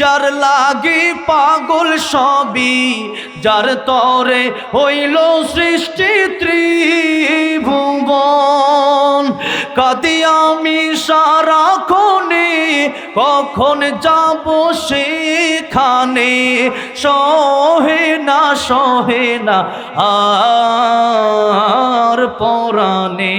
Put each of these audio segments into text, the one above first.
যার লাগি পাগল সবই, যার তরে হইল সৃষ্টি ত্রিভুবন। কাদি আমি সারা খনে, কখন যাব সেখানে? সহে না সহে না, আর পরাণে।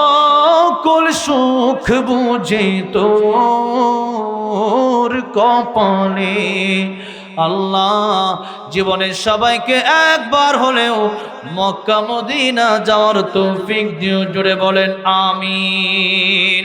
সুখ বুঝে তোর কপালে। আল্লাহ জীবনে সবাইকে একবার হলেও মক্কা মদিনা যাওয়ার তৌফিক দিও জুড়ে বলেন, আমিন।